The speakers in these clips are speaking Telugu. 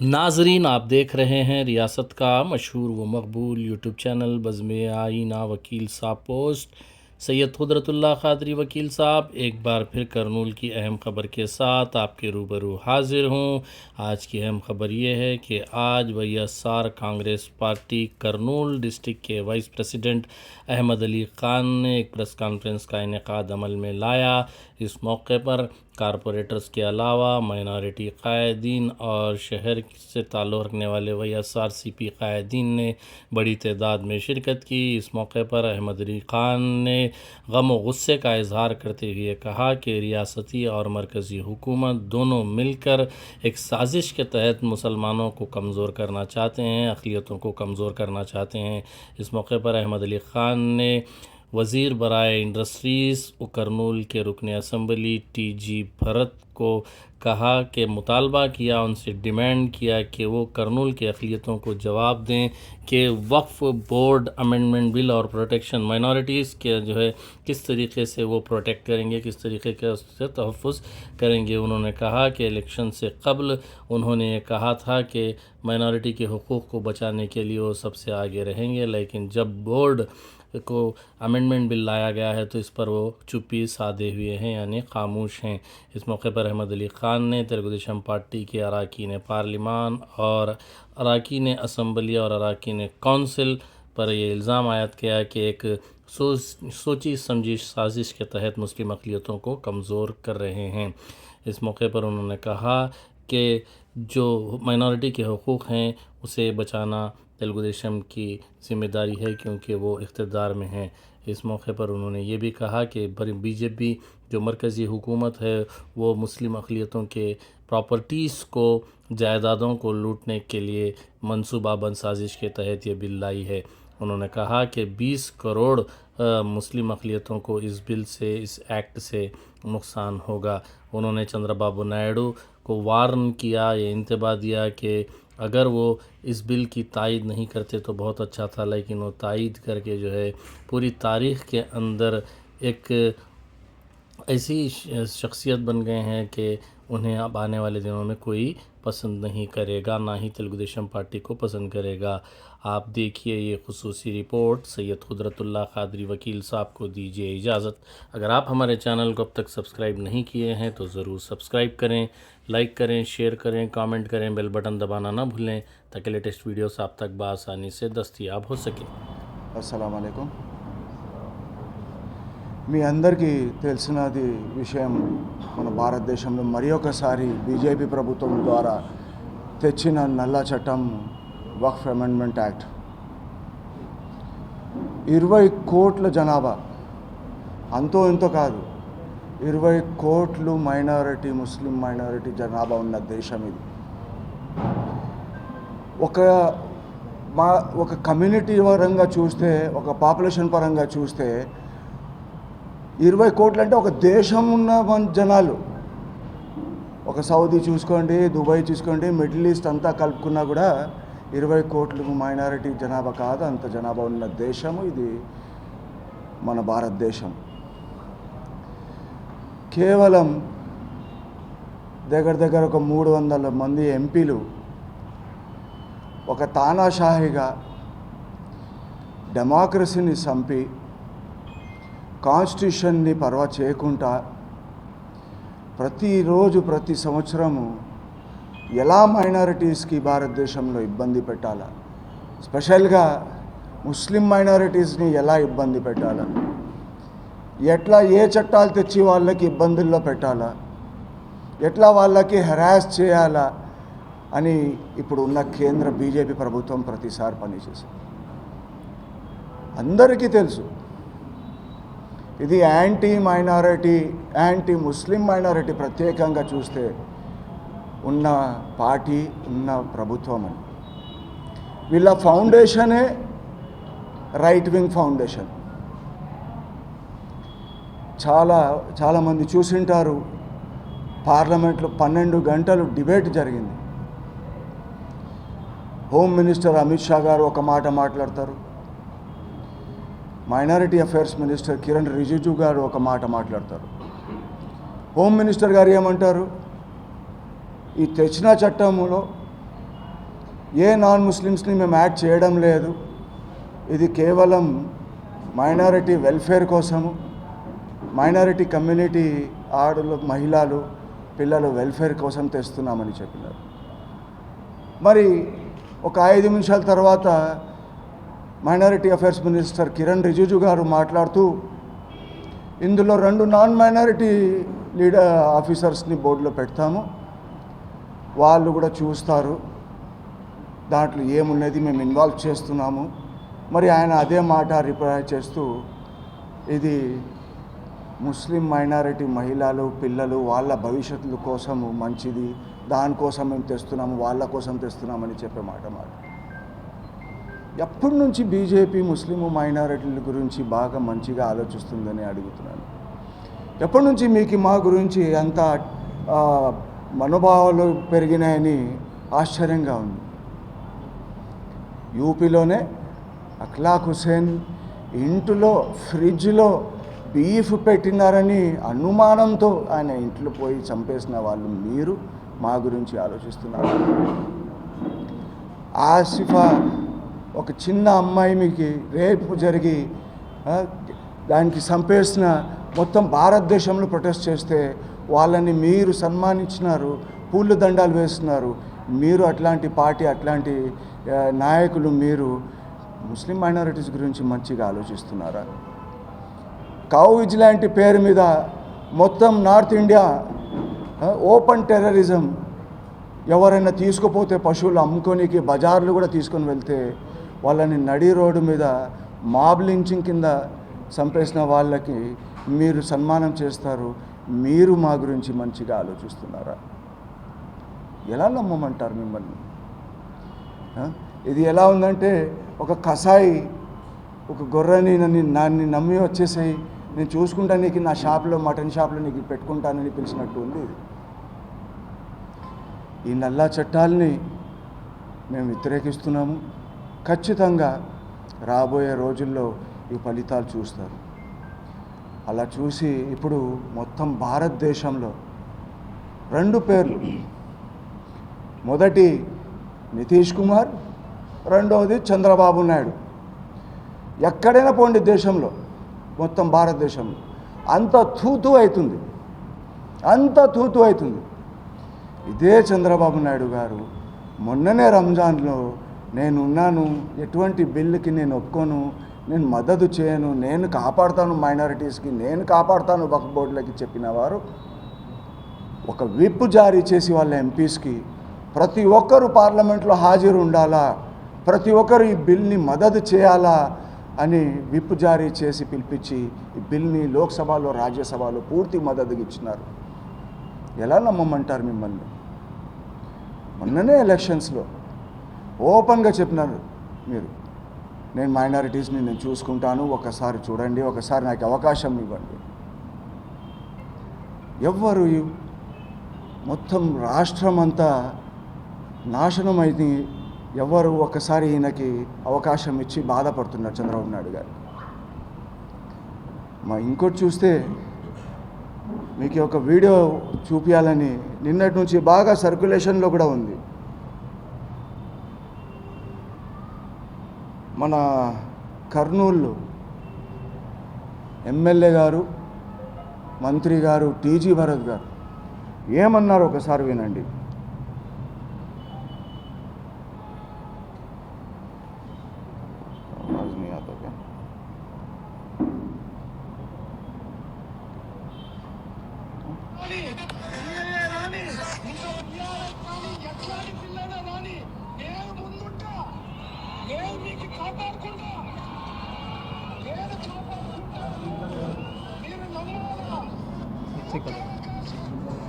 ناظرین، آپ دیکھ رہے ہیں ریاست کا مشہور و مقبول یوٹیوب چینل بزم آئینہ وکیل صاحب پوسٹ۔ سید قدرت اللہ خادری وکیل صاحب، ایک بار پھر کرنول کی اہم خبر کے ساتھ آپ کے روبرو حاضر ہوں۔ آج کی اہم خبر یہ ہے کہ آج وی ایس آر کانگریس پارٹی کرنول ڈسٹک کے وائس پریسیڈنٹ احمد علی خان نے ایک پریس کانفرنس کا انعقاد عمل میں لایا۔ اس موقع پر کارپوریٹرز کے علاوہ مائنارٹی قائدین اور شہر سے تعلق رکھنے والے وی ایس آر سی پی قائدین نے بڑی تعداد میں شرکت کی۔ اس موقع پر احمد علی خان نے غم و غصے کا اظہار کرتے ہوئے کہا کہ ریاستی اور مرکزی حکومت دونوں مل کر ایک سازش کے تحت مسلمانوں کو کمزور کرنا چاہتے ہیں، اقلیتوں کو کمزور کرنا چاہتے ہیں۔ اس موقع پر احمد علی خان نے وزیر برائے انڈسٹریز کرنول کے رکن اسمبلی، ٹی جی بھرت کو کہا کہ مطالبہ کیا، ان سے ڈیمینڈ کیا کہ وہ کرنول کے اقلیتوں کو جواب دیں کہ وقف بورڈ، امینڈمنٹ بل اور پروٹیکشن مائنورٹیز کے جو ہے، کس طریقے سے وہ پروٹیکٹ کریں گے، کس طریقے کے اس سے تحفظ کریں گے۔ انہوں نے کہا کہ الیکشن سے قبل انہوں نے یہ کہا تھا کہ مائنورٹی کے حقوق کو بچانے کے لیے وہ سب سے آگے رہیں گے، لیکن جب بورڈ کو امینڈمنٹ بل لایا گیا ہے تو اس پر وہ چپی سادے ہوئے ہیں یعنی خاموش ہیں۔ اس موقع پر احمد علی خان نے تیلگو دیشم پارٹی کے اراکین پارلیمان اور اراکین اسمبلی اور اراکین کونسل پر یہ الزام عائد کیا کہ ایک سوچ، سوچی سمجھی سازش کے تحت مسلم اقلیتوں کو کمزور کر رہے ہیں۔ اس موقع پر انہوں نے کہا کہ جو مائنورٹی کے حقوق ہیں، اسے بچانا تیلگو دیشم کی ذمہ داری ہے کیونکہ وہ اقتدار میں ہیں۔ اس موقع پر انہوں نے یہ بھی کہا کہ بی جے پی جو مرکزی حکومت ہے، وہ مسلم اقلیتوں کے پراپرٹیز کو، جائیدادوں کو لوٹنے کے لیے منصوبہ بند سازش کے تحت یہ بل لائی ہے۔ انہوں نے کہا کہ بیس کروڑ مسلم اقلیتوں کو اس بل سے، اس ایکٹ سے نقصان ہوگا۔ انہوں نے چندر بابو نائیڈو کو وارن کیا، یہ انتباہ دیا کہ اگر وہ اس بل کی تائید نہیں کرتے تو بہت اچھا تھا، لیکن وہ تائید کر کے جو ہے پوری تاریخ کے اندر ایک ایسی شخصیت بن گئے ہیں کہ انہیں اب آنے والے دنوں میں کوئی پسند نہیں کرے گا، نہ ہی تلگو دیشم پارٹی کو پسند کرے گا۔ آپ دیکھیے یہ خصوصی رپورٹ، سید قدرت اللہ قادری وکیل صاحب کو دیجیے اجازت۔ اگر آپ ہمارے چینل کو اب تک سبسکرائب نہیں کیے ہیں تو ضرور سبسکرائب کریں، لائک کریں، شیئر کریں، کامنٹ کریں، بیل بٹن دبانا نہ بھولیں تاکہ لیٹسٹ ویڈیوز آپ تک بآسانی سے دستیاب ہو سکے السلام علیکم۔ మీ అందరికీ తెలిసినది విషయం మన భారతదేశంలో మరి ఒకసారి బీజేపీ ప్రభుత్వం ద్వారా తెచ్చిన నల్ల చట్టం వక్ఫ్ అమెండ్మెంట్ యాక్ట్. ఇరవై కోట్ల జనాభా. అంతో ఇంతో కాదు ఇరవై కోట్లు మైనారిటీ ముస్లిం మైనారిటీ జనాభా ఉన్న దేశం ఇది. ఒక మా ఒక కమ్యూనిటీ పరంగా చూస్తే ఒక పాపులేషన్ పరంగా చూస్తే ఇరవై కోట్లు అంటే ఒక దేశం ఉన్న జనాలు. ఒక సౌదీ చూసుకోండి దుబాయ్ చూసుకోండి మిడిల్ ఈస్ట్ అంతా కలుపుకున్నా కూడా ఇరవై కోట్లు మైనారిటీ జనాభా కాదు అంత జనాభా ఉన్న దేశము ఇది మన భారతదేశం. కేవలం దగ్గర దగ్గర ఒక మూడు వందల మంది ఎంపీలు ఒక తానాషాహిగా డెమోక్రసీని చంపి కాన్స్టిట్యూషన్ని పర్వ చేయకుండా ప్రతిరోజు ప్రతి సంవత్సరము ఎలా మైనారిటీస్కి భారతదేశంలో ఇబ్బంది పెట్టాలా? స్పెషల్గా ముస్లిం మైనారిటీస్ని ఎలా ఇబ్బంది పెట్టాలా? ఎట్లా ఏ చట్టాలు తెచ్చి వాళ్ళకి ఇబ్బందుల్లో పెట్టాలా? ఎట్లా వాళ్ళకి హెరాస్ చేయాలా? అని ఇప్పుడు ఉన్న కేంద్ర బీజేపీ ప్రభుత్వం ప్రతిసారి పనిచేసింది. అందరికీ తెలుసు. ఇది anti minority anti Muslim minority ప్రత్యేకంగా చూస్తే ఉన్న పార్టీ ఉన్న ప్రభుత్వం అని. వీళ్ళ ఫౌండేషనే రైట్ వింగ్ ఫౌండేషన్. చాలా చాలామంది చూసింటారు. పార్లమెంట్లో పన్నెండు గంటలు డిబేట్ జరిగింది. హోమ్ మినిస్టర్ అమిత్ షా గారు ఒక మాట మాట్లాడతారు. Minority affairs minister Kiran Rijiju garu ఒక మాట మాట్లాడతారు. హోమ్ మినిస్టర్ గారు ఏమంటారు? ఈ తెచ్చిన చట్టంలో ఏ నాన్ ముస్లిమ్స్ని మేము యాడ్ చేయడం లేదు. ఇది కేవలం మైనారిటీ వెల్ఫేర్ కోసము. మైనారిటీ కమ్యూనిటీ ఆడలు మహిళలు పిల్లలు వెల్ఫేర్ కోసం తెస్తున్నామని చెప్పినారు. మరి ఒక ఐదు నిమిషాల తర్వాత minority affairs minister Kiran Rijiju garu మాట్లాడుతూ ఇందులో రెండు నాన్ మైనారిటీ లీడర్ ఆఫీసర్స్ని బోర్డులో పెడతాము. వాళ్ళు కూడా చూస్తారు. దాంట్లో ఏమున్నది మేము ఇన్వాల్వ్ చేస్తున్నాము. మరి ఆయన అదే మాట రిప్లై చేస్తూ ఇది ముస్లిం మైనారిటీ మహిళలు పిల్లలు వాళ్ళ భవిష్యత్తు కోసము మంచిది. దానికోసం మేము తెస్తున్నాము వాళ్ళ కోసం తెస్తున్నామని చెప్పే మాట మాట. ఎప్పటి నుంచి బీజేపీ ముస్లిం మైనారిటీల గురించి బాగా మంచిగా ఆలోచిస్తుందని అడుగుతున్నాను. ఎప్పటి నుంచి మీకు మా గురించి అంత మనోభావాలు పెరిగినాయని ఆశ్చర్యంగా ఉంది. యూపీలోనే అఖ్లాక్ హుసేన్ ఇంటిలో ఫ్రిడ్జ్లో బీఫ్ పెట్టినారని అనుమానంతో ఆయన ఇంట్లో పోయి చంపేసిన వాళ్ళు మీరు మా గురించి ఆలోచిస్తున్నారు. ఆసిఫా ఒక చిన్న అమ్మాయి మీకు రేపు జరిగి దానికి చంపేసిన మొత్తం భారతదేశంలో ప్రొటెస్ట్ చేస్తే వాళ్ళని మీరు సన్మానించినారు పూలు దండాలు వేస్తున్నారు. మీరు అట్లాంటి పార్టీ అట్లాంటి నాయకులు మీరు ముస్లిం మైనారిటీస్ గురించి మంచిగా ఆలోచిస్తున్నారా? కౌ విజిలాంటి పేరు మీద మొత్తం నార్త్ ఇండియా ఓపెన్ టెర్రరిజం ఎవరైనా తీసుకుపోతే పశువులు అమ్ముకోనికి బజార్లు కూడా తీసుకొని వెళ్తే వాళ్ళని నడి రోడ్డు మీద మాబ్ లించింగ్ కింద చంపేసిన వాళ్ళకి మీరు సన్మానం చేస్తారు. మీరు మా గురించి మంచిగా ఆలోచిస్తున్నారా? ఎలా నమ్మమంటారు మిమ్మల్ని? ఇది ఎలా ఉందంటే ఒక కసాయి ఒక గొర్రెని నన్ను నన్ను నమ్మి వచ్చేసాయి. నేను చూసుకుంటా నీకు నా షాప్లో మటన్ షాప్లో నీకు పెట్టుకుంటానని పిలిచినట్టు ఉంది. ఈ నల్లా చట్టాలని మేము వ్యతిరేకిస్తున్నాము. ఖచ్చితంగా రాబోయే రోజుల్లో ఈ ఫలితాలు చూస్తారు. అలా చూసి ఇప్పుడు మొత్తం భారతదేశంలో రెండు పేర్లు. మొదటి నితీష్ కుమార్ రెండవది చంద్రబాబు నాయుడు. ఎక్కడైనా పోండి దేశంలో మొత్తం భారతదేశంలో. అంత తూతూ అవుతుంది. అంత తూతూ అవుతుంది. ఇదే చంద్రబాబు నాయుడు గారు మొన్ననే రంజాన్లో నేనున్నాను ఎటువంటి బిల్లుకి నేను ఒప్పుకోను నేను మద్దతు చేయను నేను కాపాడుతాను మైనారిటీస్కి నేను కాపాడుతాను వక్ఫ్ బోర్డులకి చెప్పిన వారు ఒక విప్ జారీ చేసి వాళ్ళ ఎంపీస్కి ప్రతి ఒక్కరు పార్లమెంట్లో హాజరు ఉండాలా ప్రతి ఒక్కరు ఈ బిల్ని మద్దతు చేయాలా అని విప్ జారీ చేసి పిలిపించి ఈ బిల్ని లోక్సభలో రాజ్యసభలో పూర్తి మద్దతు ఇచ్చినారు. ఎలా నమ్మమంటారు మిమ్మల్ని? మొన్ననే ఎలక్షన్స్లో ఓపెన్గా చెప్పినారు మీరు. నేను మైనారిటీస్ని నేను చూసుకుంటాను ఒకసారి చూడండి ఒకసారి నాకు అవకాశం ఇవ్వండి. ఎవ్వరు మొత్తం రాష్ట్రం అంతా నాశనం అయింది ఎవరు ఒకసారి ఈయనకి అవకాశం ఇచ్చి బాధపడుతున్నారు చంద్రబాబు నాయుడు గారు. మా ఇంకోటి చూస్తే మీకు ఒక వీడియో చూపించాలని నిన్నటి నుంచి బాగా సర్క్యులేషన్లో కూడా ఉంది. మన కర్నూలు ఎమ్మెల్యే గారు మంత్రి గారు టీజీ భరత్ గారు ఏమన్నారు ఒకసారి వినండి. Thank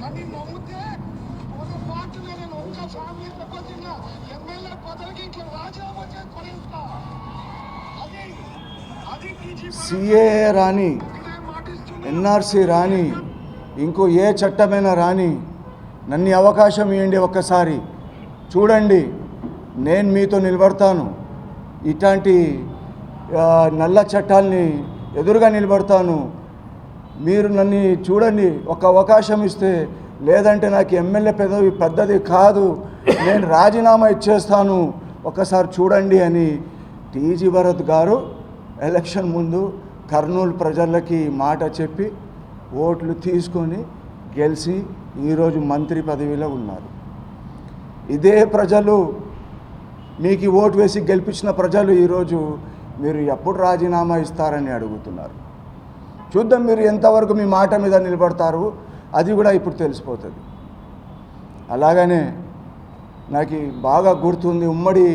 నన్ను నమ్మితే నేను ఒక్క ఫ్యామిలీ ఎమ్మెల్యే పదవికి ఇట్లా రాజీనామా అది అది సిఏ రాని ఎన్ఆర్సీ రాని ఇంకో ఏ చట్టమైనా రాని నన్ను అవకాశం ఇవ్వండి ఒక్కసారి. చూడండి నేను మీతో నిలబడతాను. ఇట్లాంటి నల్ల చట్టాల్ని ఎదురుగా నిలబడతాను. మీరు నన్ను చూడండి ఒక అవకాశం ఇస్తే లేదంటే నాకు ఎమ్మెల్యే పెదవి పెద్దది కాదు. నేను రాజీనామా ఇచ్చేస్తాను. ఒకసారి చూడండి అని టీజీ భరత్ గారు ఎలక్షన్ ముందు కర్నూలు ప్రజలకి మాట చెప్పి ఓట్లు తీసుకొని గెలిచి ఈరోజు మంత్రి పదవిలో ఉన్నారు. ఇదే ప్రజలు మీకు ఓటు వేసి గెలిపించిన ప్రజలు ఈరోజు మీరు ఎప్పుడు రాజీనామా ఇస్తారని అడుగుతున్నారు. చూద్దాం మీరు ఎంతవరకు మీ మాట మీద నిలబడతారు అది కూడా ఇప్పుడు తెలిసిపోతుంది. అలాగనే నాకు బాగా గుర్తుంది ఉమ్మడి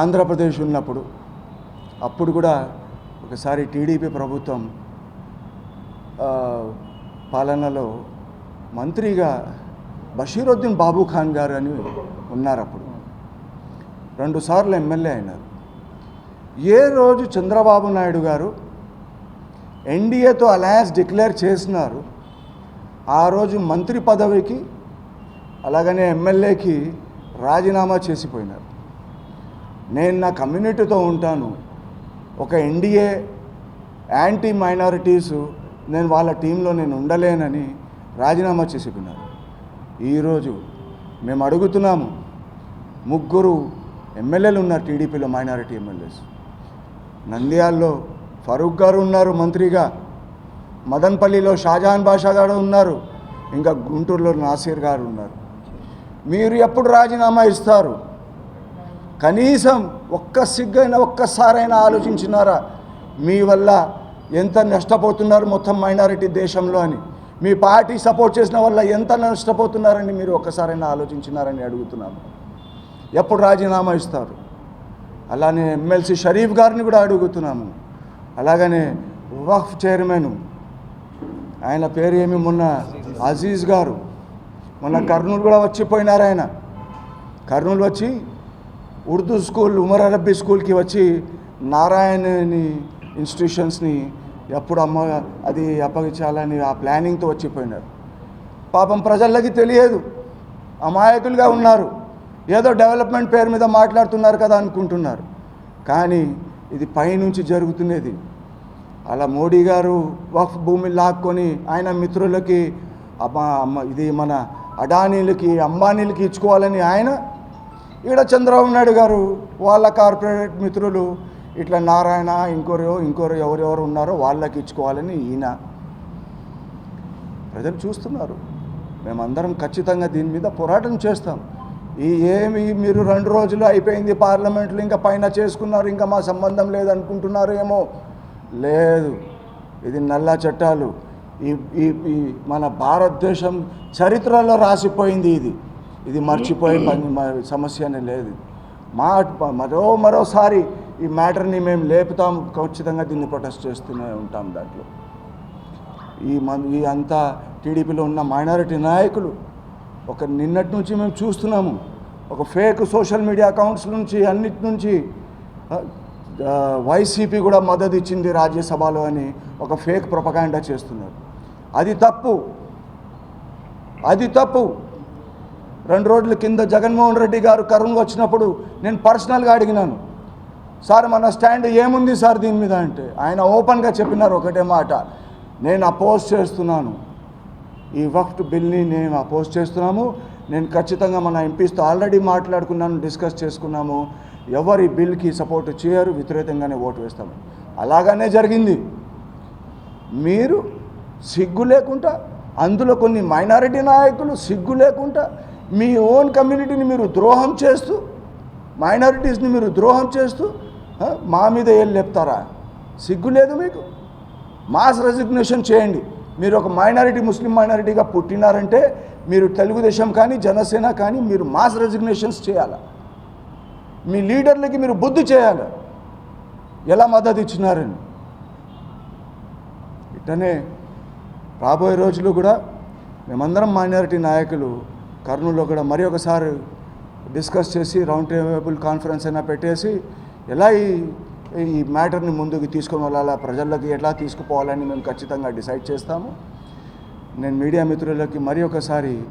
ఆంధ్రప్రదేశ్ ఉన్నప్పుడు అప్పుడు కూడా ఒకసారి టీడీపీ ప్రభుత్వం పాలనలో మంత్రిగా బషీరుద్దీన్ బాబు ఖాన్ గారు అని ఉన్నారు అప్పుడు రెండుసార్లు ఎమ్మెల్యే అయినారు. ఏ రోజు చంద్రబాబు నాయుడు గారు ఎన్డీఏతో అలయన్స్ డిక్లేర్ చేసినారు ఆ రోజు మంత్రి పదవికి అలాగనే ఎమ్మెల్యేకి రాజీనామా చేసిపోయినారు. నేను నా కమ్యూనిటీతో ఉంటాను. ఒక ఎన్డీఏ యాంటీ మైనారిటీస్ నేను వాళ్ళ టీంలో నేను ఉండలేనని రాజీనామా చేసిపోయినారు. ఈరోజు మేము అడుగుతున్నాము ముగ్గురు ఎమ్మెల్యేలు ఉన్నారు టీడీపీలో మైనారిటీ ఎమ్మెల్యేస్. నంద్యాల్లో ఫరూక్ గారు ఉన్నారు మంత్రిగా. మదన్పల్లిలో షాజహాన్ బాషా గారు ఉన్నారు. ఇంకా గుంటూరులో నాసిర్ గారు ఉన్నారు. మీరు ఎప్పుడు రాజీనామా ఇస్తారు? కనీసం ఒక్క సిగ్గైనా ఒక్కసారైనా ఆలోచించినారా? మీ వల్ల ఎంత నష్టపోతున్నారు మొత్తం మైనారిటీ దేశంలో అని? మీ పార్టీ సపోర్ట్ చేసిన వల్ల ఎంత నష్టపోతున్నారని మీరు ఒక్కసారైనా ఆలోచించినారని అడుగుతున్నాము ఎప్పుడు రాజీనామా ఇస్తారు? అలానే ఎమ్మెల్సీ షరీఫ్ గారిని కూడా అడుగుతున్నాము. అలాగనే వక్ఫ్ చైర్మన్ ఆయన పేరు ఏమి మొన్న అజీజ్ గారు మొన్న కర్నూలు కూడా వచ్చిపోయినారు ఆయన. కర్నూలు వచ్చి ఉర్దూ స్కూల్ ఉమర్ అరబ్బీ స్కూల్కి వచ్చి నారాయణని ఇన్స్టిట్యూషన్స్ని ఎప్పుడు అమ్మ అది అప్పగించాలని ఆ ప్లానింగ్తో వచ్చిపోయినారు. పాపం ప్రజలకి తెలియదు. అమాయకులుగా ఉన్నారు. ఏదో డెవలప్మెంట్ పేరు మీద మాట్లాడుతున్నారు కదా అనుకుంటున్నారు. కానీ ఇది పైనుంచి జరుగుతున్నది. అలా మోడీ గారు వక్ఫ్ భూమి లాక్కొని ఆయన మిత్రులకి అమ్మ ఇది మన అడానీలకి అంబానీలకి ఇచ్చుకోవాలని ఆయన ఈడ చంద్రబాబు నాయుడు గారు వాళ్ళ కార్పొరేట్ మిత్రులు ఇట్లా నారాయణ ఇంకోరు ఇంకోరు ఎవరెవరు ఉన్నారో వాళ్ళకి ఇచ్చుకోవాలని ఈయన. ప్రజలు చూస్తున్నారు. మేమందరం ఖచ్చితంగా దీని మీద పోరాటం చేస్తాం. ఈ ఏమి మీరు రెండు రోజులు అయిపోయింది పార్లమెంట్లో ఇంకా పైన చేసుకున్నారు ఇంకా మా సంబంధం లేదనుకుంటున్నారు ఏమో? లేదు. ఇది నల్ల చట్టాలు. ఈ ఈ మన భారతదేశం చరిత్రలో రాసిపోయింది ఇది. ఇది మర్చిపోయే పని సమస్యనే లేదు. మా మరో మరోసారి ఈ మ్యాటర్ని మేము లేపుతాం ఖచ్చితంగా దీన్ని ప్రొటెస్ట్ చేస్తూనే ఉంటాం దాంట్లో. ఈ మన ఈ అంతా టీడీపీలో ఉన్న మైనారిటీ నాయకులు ఒక నిన్నటి నుంచి మేము చూస్తున్నాము. ఒక ఫేక్ సోషల్ మీడియా అకౌంట్స్ నుంచి అన్నిటి నుంచి వైసీపీ కూడా మద్దతు ఇచ్చింది రాజ్యసభలో అని ఒక ఫేక్ ప్రొపగాండా చేస్తున్నారు. అది తప్పు. అది తప్పు. రెండు రోజుల కింద జగన్మోహన్ రెడ్డి గారు కరుణ్ వచ్చినప్పుడు నేను పర్సనల్గా అడిగినాను. సార్ మన స్టాండ్ ఏముంది సార్ దీని మీద? అంటే ఆయన ఓపెన్గా చెప్పినారు ఒకటే మాట. నేను అపోజ్ చేస్తున్నాను. ఈ వక్ఫ్ బిల్ని నేను అపోజ్ చేస్తున్నాము. నేను ఖచ్చితంగా మన ఎంపీస్తో ఆల్రెడీ మాట్లాడుకున్నాను డిస్కస్ చేసుకున్నాము. ఎవరి బిల్కి సపోర్ట్ చేయరు వ్యతిరేకంగానే ఓటు వేస్తాము. అలాగనే జరిగింది. మీరు సిగ్గు లేకుండా అందులో కొన్ని మైనారిటీ నాయకులు సిగ్గు లేకుండా మీ ఓన్ కమ్యూనిటీని మీరు ద్రోహం చేస్తూ మైనారిటీస్ని మీరు ద్రోహం చేస్తూ మా మీద ఏం లేపుతారా? సిగ్గు లేదు మీకు? మాస్ రెసిగ్నేషన్ చేయండి. మీరు ఒక మైనారిటీ ముస్లిం మైనారిటీగా పుట్టినారంటే మీరు తెలుగుదేశం కానీ జనసేన కానీ మీరు మాస్ రెజిగ్నేషన్స్ చేయాలి? మీ లీడర్లకి మీరు బుద్ధి చేయాలి? ఎలా మద్దతు ఇచ్చినారని? ఇట్టనే రాబోయే రోజులు కూడా మేమందరం మైనారిటీ నాయకులు కర్నూలులో కూడా మరి ఒకసారి డిస్కస్ చేసి రౌండ్ టేబుల్ కాన్ఫరెన్స్ అయినా పెట్టేసి ఎలా ఈ ఈ మ్యాటర్ని ముందుకు తీసుకొని వెళ్ళాలా? ప్రజల్లోకి ఎట్లా తీసుకుపోవాలని మేము ఖచ్చితంగా డిసైడ్ చేస్తాము. నేను మీడియా మిత్రులకి మరి ఒకసారి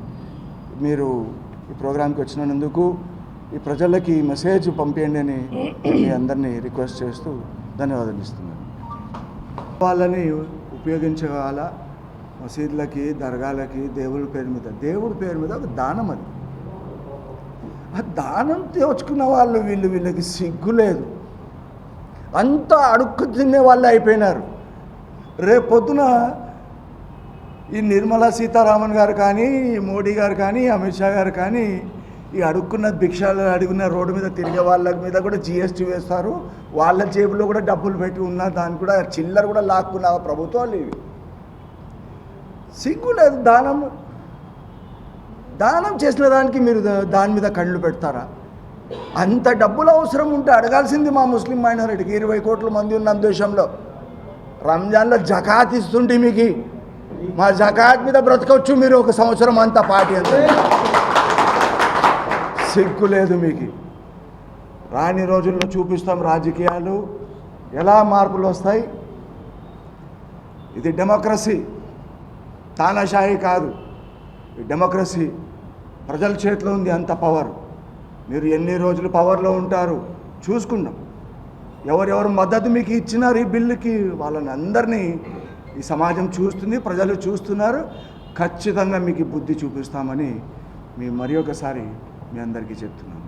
మీరు ఈ ప్రోగ్రాంకి వచ్చినందుకు ఈ ప్రజలకి ఈ మెసేజ్ పంపించండి అని మీ అందరినీ రిక్వెస్ట్ చేస్తూ ధన్యవాదాలు ఇస్తున్నాను. వాళ్ళని ఉపయోగించగల మసీదులకి దర్గాలకి దేవుడి పేరు మీద. దేవుడి పేరు మీద ఒక దానం అది. ఆ దానం తెచ్చుకున్న వాళ్ళు వీళ్ళు వీళ్ళకి సిగ్గు లేదు. అంతా అడుక్కు తినే వాళ్ళు అయిపోయినారు. రేపు పొద్దున ఈ నిర్మలా సీతారామన్ గారు కానీ ఈ మోడీ గారు కానీ అమిత్ షా గారు కానీ ఈ అడుక్కున్న భిక్షాలు అడుగున్న రోడ్డు మీద తిరిగే వాళ్ళ మీద కూడా జిఎస్టీ వేస్తారు. వాళ్ళ జేబులో కూడా డబ్బులు పెట్టి ఉన్న దాన్ని కూడా చిల్లర కూడా లాక్కున్న ప్రభుత్వాలు ఇవి. సిగ్గు లేదు దానం దానం చేసిన దానికి మీరు దాని మీద కళ్ళు పెడతారా? అంత డబ్బులు అవసరం ఉంటే అడగాల్సింది మా ముస్లిం మైనారిటీకి. ఇరవై కోట్ల మంది ఉన్న దేశంలో రంజాన్లో జకాత్ ఇస్తుంటే మీకు. మా జకాత్ మీద బ్రతకవచ్చు మీరు ఒక సంవత్సరం అంతా పార్టీ అంతా. సిగ్గు లేదు మీకు. రాని రోజుల్లో చూపిస్తాం రాజకీయాలు. ఎలా మార్పులు వస్తాయి? ఇది డెమోక్రసీ. తానాషాహి కాదు. ఈ డెమోక్రసీ ప్రజల చేతిలో ఉంది అంత పవర్. మీరు ఎన్ని రోజులు పవర్లో ఉంటారు? చూసుకుందాం. ఎవరెవరు మద్దతు మీకు ఇచ్చినారు ఈ బిల్లుకి? వాళ్ళని అందరినీ ఈ సమాజం చూస్తుంది ప్రజలు చూస్తున్నారు. ఖచ్చితంగా మీకు బుద్ధి చూపిస్తామని మీ మరి ఒకసారి మీ అందరికీ చెప్తున్నాను.